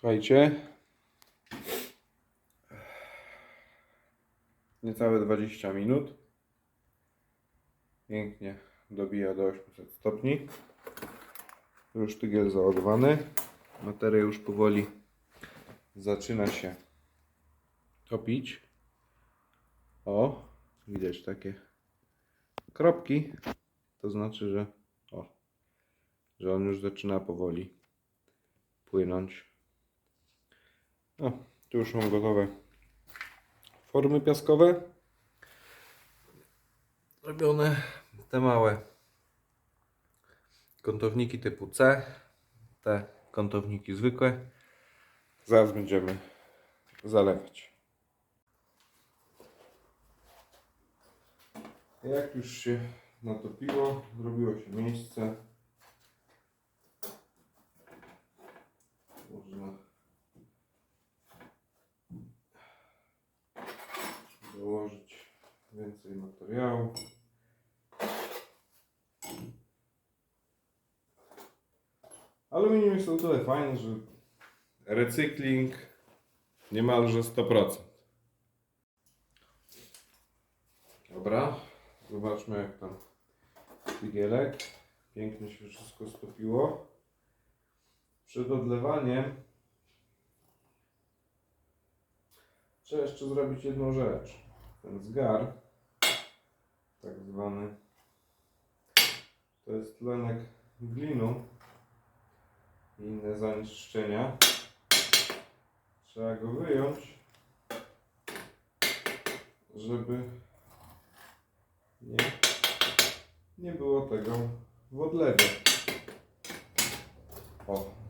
Słuchajcie. Niecałe 20 minut. Pięknie dobija do 800 stopni. Już tygiel załadowany. Materia już powoli zaczyna się topić. O, widać takie kropki. To znaczy, że o, że on już zaczyna powoli płynąć. O, tu już mam gotowe formy piaskowe. Robione te małe kątowniki typu C, te kątowniki zwykłe. Zaraz będziemy zalewać. Jak już się natopiło, zrobiło się miejsce. Można dołożyć więcej materiału. Aluminium jest o tyle fajne, że recykling niemalże 100%. Dobra, zobaczmy jak tam figielek. Pięknie się wszystko stopiło. Przed odlewaniem trzeba jeszcze zrobić jedną rzecz. Ten zgar, tak zwany, to jest tlenek glinu i inne zanieczyszczenia. Trzeba go wyjąć, żeby nie, nie było tego w odlewie. O.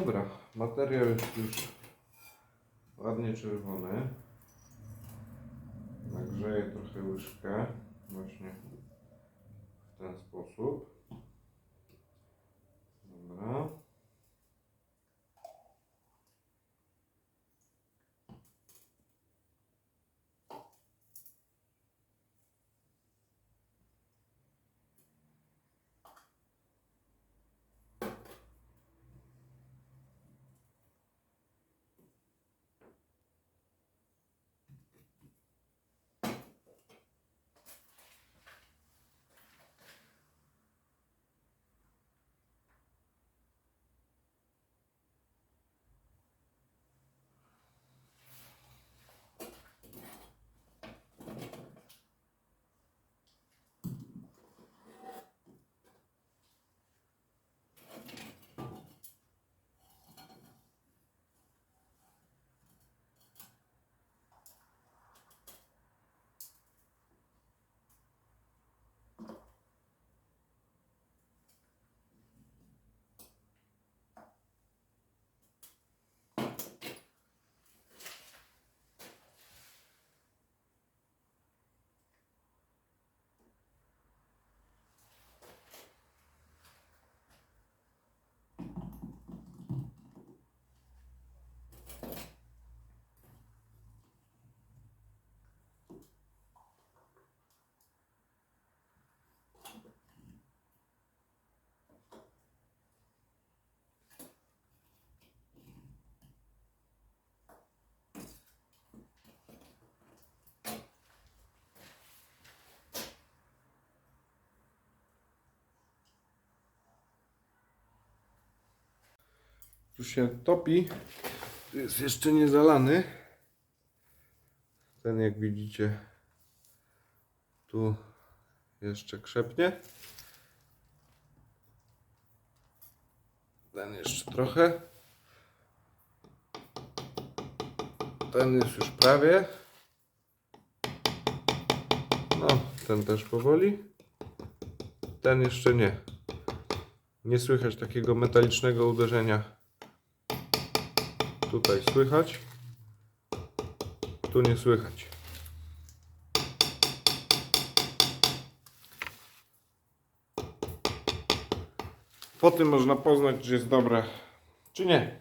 Dobra, materiał jest już ładnie czerwony. Nagrzeję trochę łyżkę właśnie w ten sposób. Dobra. Już się topi. Jest jeszcze nie zalany. Ten jak widzicie tu jeszcze krzepnie. Ten jeszcze trochę. Ten jest już prawie. No, ten też powoli. Ten jeszcze nie. Nie słychać takiego metalicznego uderzenia. Tutaj słychać. Tu nie słychać. Po tym można poznać, czy jest dobre, czy nie.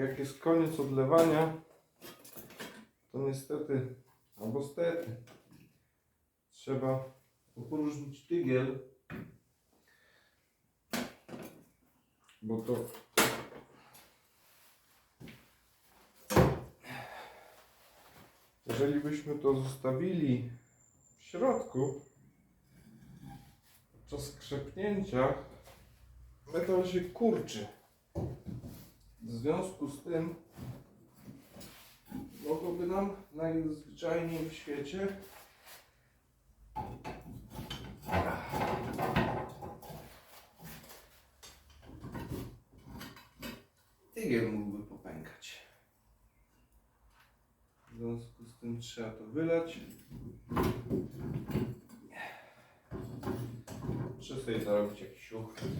Jak jest koniec odlewania, to niestety, albo stety, trzeba opróżnić tygiel, bo to jeżeli byśmy to zostawili w środku podczas krzepnięcia metal się kurczy. W związku z tym mogłoby nam najzwyczajniej w świecie tygiel mógłby popękać. W związku z tym trzeba to wylać. Muszę sobie zarobić jakiś uchwyt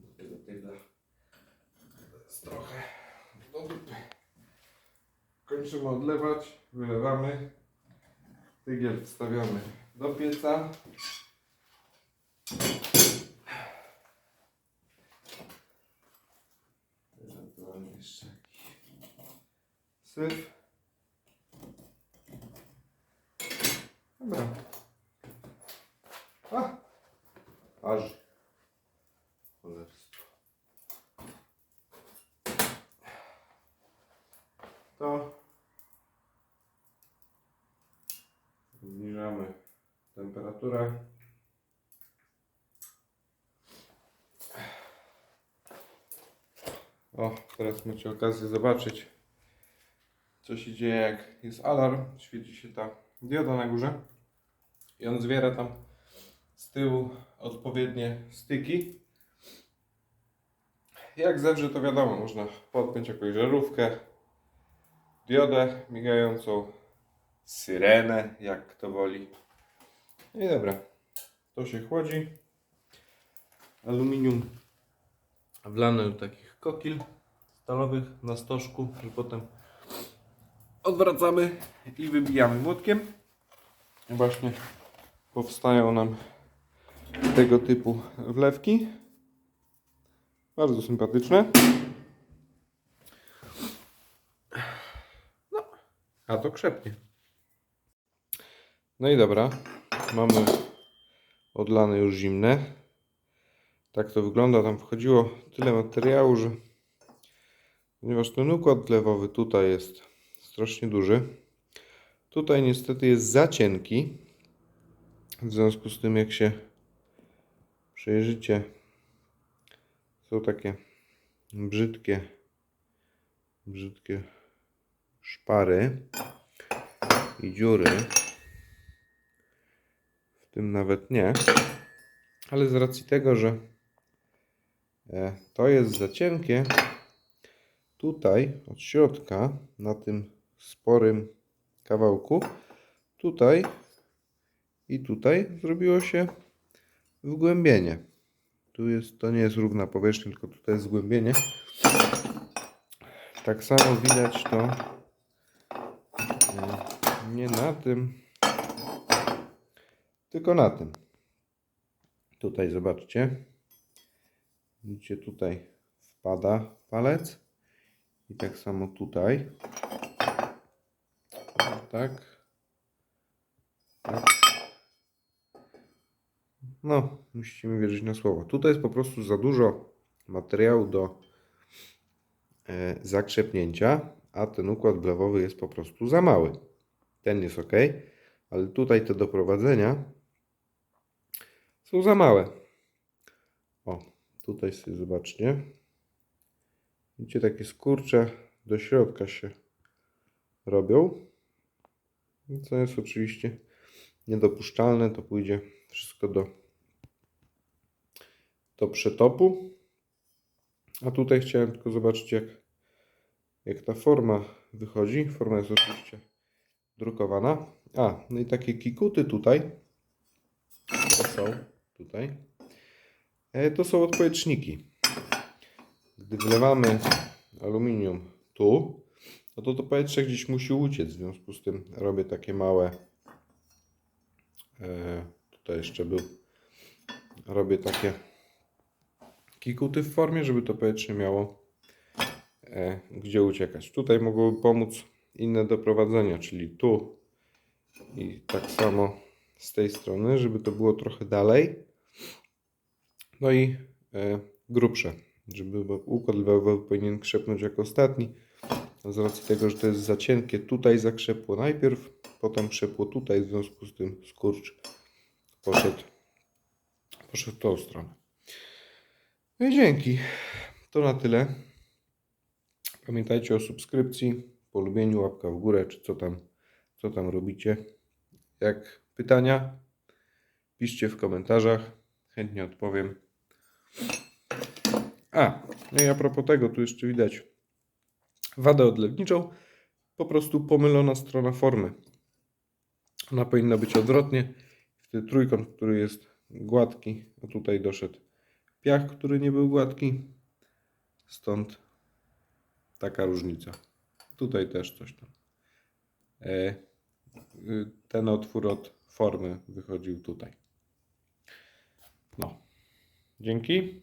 do tego tygla. To jest trochę do dupy. Kończymy odlewać, wylewamy. Tygiel wstawiamy do pieca. Ewentualnie jeszcze jakiś syf. Dobra. O, teraz macie okazję zobaczyć, co się dzieje, jak jest alarm. Świeci się ta dioda na górze i on zbiera tam z tyłu odpowiednie styki. Jak zewrze, to wiadomo, można podpiąć jakąś żarówkę, diodę migającą, syrenę, jak kto woli. I dobra, to się chłodzi. Aluminium wlane do takich kokil stalowych na stożku i potem odwracamy i wybijamy młotkiem. Właśnie powstają nam tego typu wlewki. Bardzo sympatyczne. No, a to krzepnie. No i dobra, mamy odlane już zimne. Tak to wygląda. Tam wchodziło tyle materiału, że ponieważ ten układ wlewowy tutaj jest strasznie duży. Tutaj niestety jest za cienki. W związku z tym, jak się przejrzycie, są takie brzydkie, brzydkie szpary i dziury. W tym nawet nie. Ale z racji tego, że to jest za cienkie, tutaj od środka, na tym sporym kawałku, tutaj i tutaj zrobiło się wgłębienie. Tu jest, to nie jest równa powierzchnia, tylko tutaj jest zgłębienie. Tak samo widać to e, nie na tym, tylko na tym. Tutaj zobaczcie. Widzicie, tutaj wpada palec. I tak samo tutaj. Tak. Tak. No, musicie mi wierzyć na słowo. Tutaj jest po prostu za dużo materiału do e, zakrzepnięcia, a ten układ wlewowy jest po prostu za mały. Ten jest ok, ale tutaj te doprowadzenia są za małe. Tutaj sobie zobaczcie. Widzicie, takie skurcze do środka się robią. Co jest oczywiście niedopuszczalne, to pójdzie wszystko do, do przetopu. A tutaj chciałem tylko zobaczyć, jak, jak ta forma wychodzi. Forma jest oczywiście drukowana. A, no i takie kikuty tutaj. To są tutaj. E, To są odpowietrzniki. Gdy wlewamy aluminium tu, no to to powietrze gdzieś musi uciec. W związku z tym robię takie małe. E, tutaj jeszcze był. Robię takie kikuty w formie, żeby to powietrze miało e, gdzie uciekać. Tutaj mogłoby pomóc inne doprowadzenia, czyli tu i tak samo z tej strony, żeby to było trochę dalej. No i e, grubsze, żeby układ lewowy powinien krzepnąć jako ostatni. Z racji tego, że to jest za cienkie, tutaj zakrzepło najpierw, potem krzepło tutaj, w związku z tym skurcz poszedł, poszedł w tą stronę. No i dzięki. To na tyle. Pamiętajcie o subskrypcji, polubieniu, łapka w górę, czy co tam, co tam robicie. Jak pytania, piszcie w komentarzach, chętnie odpowiem. A, no i a propos tego, tu jeszcze widać wadę odlewniczą, po prostu pomylona strona formy. Ona powinna być odwrotnie. Wtedy trójkąt, który jest gładki, a tutaj doszedł piach, który nie był gładki. Stąd taka różnica. Tutaj też coś tam. E, y, ten otwór od formy wychodził tutaj. No. Dzięki.